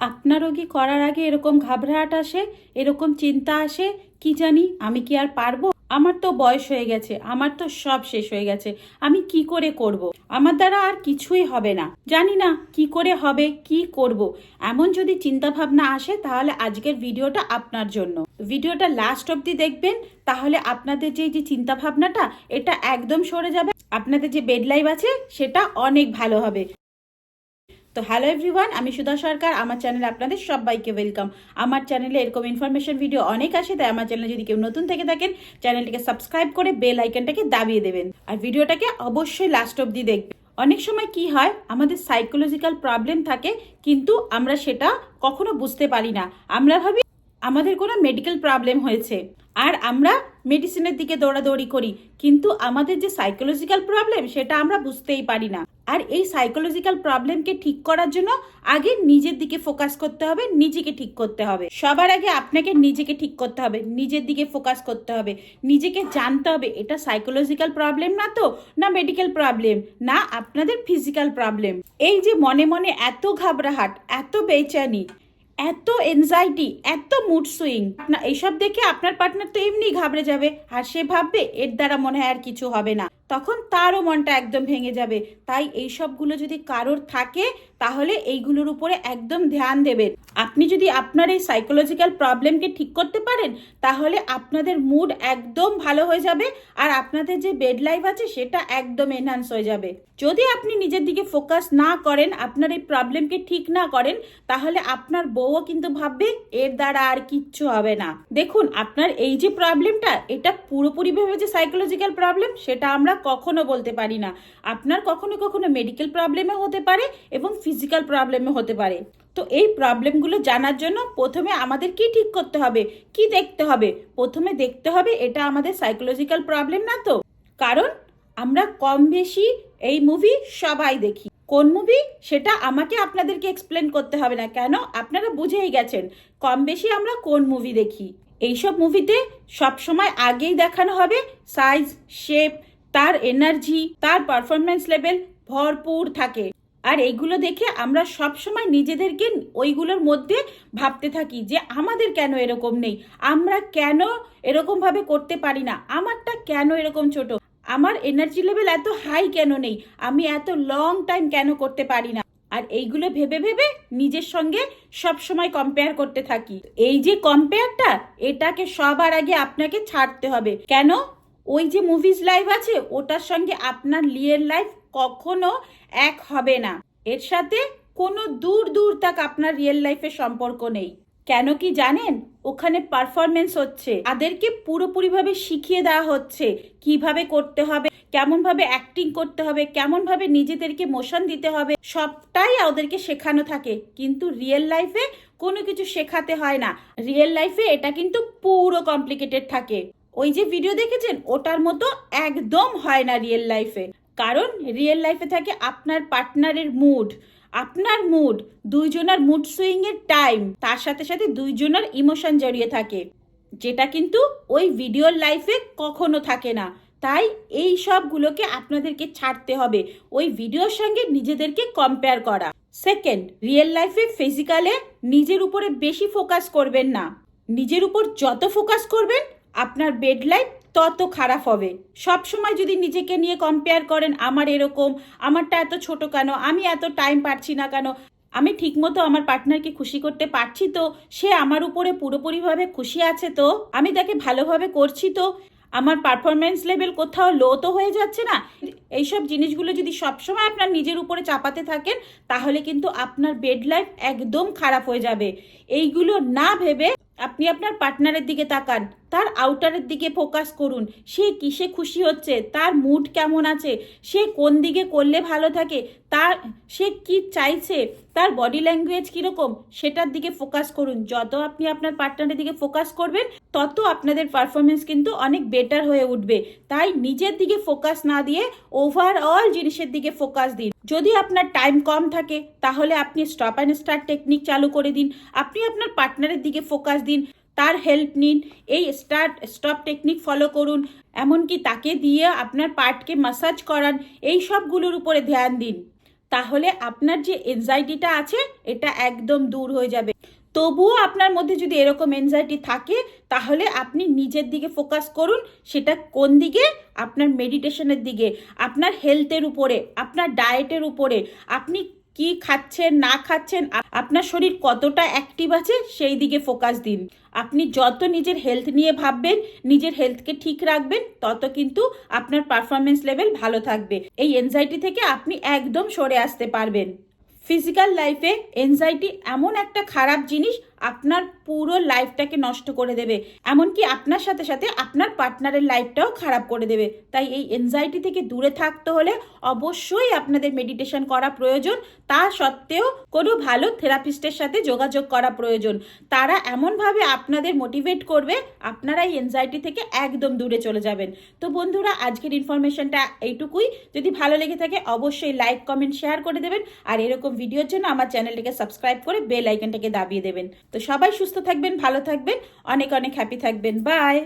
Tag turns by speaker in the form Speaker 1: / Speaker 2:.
Speaker 1: আপনারও কি করার আগে এরকম ঘাবড়াহাট আসে, এরকম চিন্তা আসে, কি জানি আমি কি আর পারব? আমার তো বয়স হয়ে গেছে, আমার তো সব শেষ হয়ে গেছে, আমি কি করে করব। আমার দ্বারা আর কিছুই হবে না। জানি না কি করে হবে, কি করব। এমন যদি চিন্তা ভাবনা আসে, তাহলে আজকের ভিডিওটা আপনার জন্য। ভিডিওটা লাস্ট অবধি দেখবেন, তাহলে আপনাদের যে যে চিন্তা ভাবনাটা এটা একদম সরে যাবে। আপনাদের যে বেড লাইফ আছে, সেটা অনেক ভালো হবে। তো হ্যালো এভরিওয়ান আমি সুধা সরকার, আমার চ্যানেলে আপনাদের সবাইকে ওয়েলকাম আমার চ্যানেলে এরকম ইনফরমেশন ভিডিও অনেক আসে, তাই আমার চ্যানেলে যদি কেউ নতুন থেকে থাকেন চ্যানেলটিকে সাবস্ক্রাইব করে বেল আইকনটাকে দাবিয়ে দেবেন। আর ভিডিওটাকে অবশ্যই লাস্ট অবধি দেখবেন। অনেক সময় কি হয়, আমাদের সাইকোলজিক্যাল প্রবলেম থাকে, কিন্তু আমরা সেটা কখনো বুঝতে পারি না। আমরা ভাবি আমাদের কোনো মেডিকেল প্রবলেম হয়েছে, আর আমরা মেডিসিনের দিকে দৌড়াদৌড়ি করি, কিন্তু আমাদের যে সাইকোলজিক্যাল প্রবলেম সেটা আমরা বুঝতেই পারি না। আর এই সাইকোলজিক্যাল প্রবলেমকে ঠিক করার জন্য আগে নিজের দিকে ফোকাস করতে হবে, নিজেকে ঠিক করতে হবে। সবার আগে আপনাকে নিজেকে ঠিক করতে হবে, নিজের দিকে ফোকাস করতে হবে। নিজেকে জানতে হবে, এটা সাইকোলজিক্যাল প্রবলেম না তো, না মেডিকেল প্রবলেম না আপনাদের ফিজিক্যাল প্রবলেম এই যে মনে মনে এত ঘাবড়াহাট, এত বেচানি এত এনজাইটি এত মুড সুইং না এইসব দেখে আপনার পার্টনার তো এমনি ঘাবড়ে যাবে, আর সে ভাববে এর দ্বারা মনে হয় আর কিছু হবে না। তখন তারও মনটা একদম ভেঙে যাবে। তাই এই সবগুলো যদি কারোর থাকে তাহলে এইগুলোর উপরে একদম ধ্যান দেবেন। আপনি যদি আপনার এই সাইকোলজিক্যাল প্রবলেমকে ঠিক করতে পারেন, তাহলে আপনাদের মুড একদম ভালো হয়ে যাবে আর আপনাদের যে বেড লাইফ আছে, সেটা একদম এনহান্স হয়ে যাবে। যদি আপনি নিজের দিকে ফোকাস না করেন, আপনার এই প্রবলেমকে ঠিক না করেন, তাহলে আপনার বউও কিন্তু ভাববে, এর দ্বারা আর কিচ্ছু হবে না। দেখুন, আপনার এই যে প্রবলেমটা এটা পুরোপুরিভাবে যে সাইকোলজিক্যাল প্রবলেম সেটা আমরা কখনো বলতে পারি না। আপনার কখনো কখনো মেডিকেল প্রবলেমে হতে পারে এবং ফিজিক্যাল প্রবলেমে হতে পারে। তো এই প্রবলেমগুলো জানার জন্য প্রথমে আমাদের কি ঠিক করতে হবে? কি দেখতে হবে? প্রথমে দেখতে হবে এটা আমাদের সাইকোলজিক্যাল প্রবলেম না তো? কারণ আমরা কম বেশি এই মুভি সবাই দেখি। কোন মুভি সেটা আমাকে আপনাদেরকে এক্সপ্লেন করতে হবে না। কেন? আপনারা বুঝেই গেছেন কম বেশি আমরা কোন মুভি দেখি। এইসব মুভিতে সবসময় আগেই দেখানো হবে সাইজ শেপ তার এনার্জি তার পারফরমেন্স লেভেল ভরপুর থাকে। আর এইগুলো দেখে আমরা সব সময় নিজেদেরকে ওইগুলোর মধ্যে ভাবতে থাকি যে আমাদের কেন এরকম নেই? আমরা কেন এরকম ভাবে করতে পারি না? আমারটা কেন এরকম ছোট? আমার এনার্জি লেভেল এত হাই কেন নেই? আমি এত লং টাইম কেন করতে পারি না? আর এইগুলো ভেবে ভেবে নিজের সঙ্গে সব সময় কম্পেয়ার করতে থাকি। এই যে কম্পেয়ারটা এটাকে সবার আগে আপনাকে ছাড়তে হবে। কেন? ওই যে মুভিজ লাইফ আছে, ওটার সঙ্গে আপনার লিয়ের লাইফ কখনো এক হবে না। এর সাথে কোনো দূর দূর তাক আপনার রিয়েল লাইফের সম্পর্ক নেই। কেন কি জানেন? ওখানে পারফরমেন্স হচ্ছে। তাদেরকে পুরোপুরিভাবে শিখিয়ে দেওয়া হচ্ছে কীভাবে করতে হবে কেমন ভাবে অ্যাক্টিং করতে হবে কেমন ভাবে নিজেদেরকে মোশন দিতে হবে, সবটাই ওদেরকে শেখানো থাকে। কিন্তু রিয়েল লাইফে কোনো কিছু শেখাতে হয় না। রিয়েল লাইফে এটা কিন্তু পুরো কমপ্লিকেটেড থাকে। ওই যে ভিডিও দেখেছেন? ওটার মতো একদম হয় না রিয়েল লাইফে কারণ রিয়েল লাইফে থাকে আপনার পার্টনারের মুড আপনার মুড দুইজনের মুড সুইং এর টাইম তার সাথে সাথে দুইজনের ইমোশন জড়িয়ে থাকে। যেটা কিন্তু ওই ভিডিওর লাইফে কখনো থাকে না। তাই এই সবগুলোকে আপনাদেরকে ছাড়তে হবে। ওই ভিডিওর সঙ্গে নিজেদেরকে কম্পেয়ার করা। সেকেন্ড রিয়েল লাইফে ফিজিক্যালে নিজের উপরে বেশি ফোকাস করবেন না। নিজের উপর যত ফোকাস করবেন, আপনার বেড লাইফ তত খারাপ হবে। সব সময় যদি নিজেকে নিয়ে কম্পেয়ার করেন, আমার এরকম, আমারটা এত ছোট কেন, আমি এত টাইম পাচ্ছি না কেন, আমি ঠিকমতো আমার পার্টনারকে খুশি করতে পারছি তো? সে আমার উপরে পুরোপুরিভাবে খুশি আছে তো? আমি তাকে ভালোভাবে করছি তো? আমার পারফরমেন্স লেভেল কোথাও লো তো হয়ে যাচ্ছে না? এইসব জিনিসগুলো যদি সবসময় আপনার নিজের উপরে চাপাতে থাকেন, তাহলে কিন্তু আপনার বেড লাইফ একদম খারাপ হয়ে যাবে। এইগুলো না ভেবে আপনি আপনার পার্টনারের দিকে তাকান, তার আউটারের দিকে ফোকাস করুন। সে কিসে খুশি হচ্ছে, তার মুড কেমন আছে, সে কোন দিকে করলে ভালো থাকে, তার, সে কি চাইছে, তার বডি ল্যাঙ্গুয়েজ কীরকম, সেটার দিকে ফোকাস করুন। যত আপনি আপনার পার্টনারের দিকে ফোকাস করবেন তত আপনাদের পারফরমেন্স কিন্তু অনেক বেটার হয়ে উঠবে। তাই নিজের দিকে ফোকাস না দিয়ে ওভারঅল জিনিসের দিকে ফোকাস দিন। যদি আপনার টাইম কম থাকে, তাহলে আপনি স্টপ অ্যান্ড স্টার্ট টেকনিক চালু করে দিন। আপনি আপনার পার্টনারের দিকে ফোকাস দিন, তার হেল্প নিন, এই স্টার্ট স্টপ টেকনিক ফলো করুন। এমনকি তাকে দিয়ে আপনার পার্টকে মাসাজ করান, এই সবগুলোর উপরে ধ্যান দিন। তাহলে আপনার যে এনজাইটিটা আছে, এটা একদম দূর হয়ে যাবে। তবুও আপনার মধ্যে যদি এরকম এনজাইটি থাকে, তাহলে আপনি নিজের দিকে ফোকাস করুন, সেটা কোন দিকে? আপনার মেডিটেশনের দিকে, আপনার হেলথের উপরে, আপনার ডায়েটের উপরে, আপনি কি খাচ্ছেন, না খাচ্ছেন আপনার শরীর কতটা অ্যাক্টিভ আছে, সেই দিকে ফোকাস দিন। আপনি যত নিজের হেলথ নিয়ে ভাববেন, নিজের হেলথকে ঠিক রাখবেন, তত কিন্তু আপনার পারফরমেন্স লেভেল ভালো থাকবে। এই এনজাইটি থেকে আপনি একদম সরে আসতে পারবেন। ফিজিক্যাল লাইফে এনজাইটি এমন একটা খারাপ জিনিস আপনার পুরো লাইফটাকে নষ্ট করে দেবে। এমনকি আপনার সাথে সাথে আপনার পার্টনারের লাইফটাও খারাপ করে দেবে। তাই এই এনজাইটি থেকে দূরে থাকতে হলে অবশ্যই আপনাদের মেডিটেশন করা প্রয়োজন। তা সত্ত্বেও কোনো ভালো থেরাপিস্টের সাথে যোগাযোগ করা প্রয়োজন। তারা এমনভাবে আপনাদের মোটিভেট করবে, আপনারা এই এনজাইটি থেকে একদম দূরে চলে যাবেন। তো বন্ধুরা, আজকের ইনফরমেশনটা এইটুকুই। যদি ভালো লেগে থাকে, অবশ্যই লাইক কমেন্ট শেয়ার করে দেবেন। আর এরকম ভিডিওর জন্য আমার চ্যানেলটিকে সাবস্ক্রাইব করে বেল আইকনটাকে দাবিয়ে দেবেন। তো সবাই সুস্থ থাকবেন ভালো থাকবেন অনেক অনেক হ্যাপি থাকবেন বাই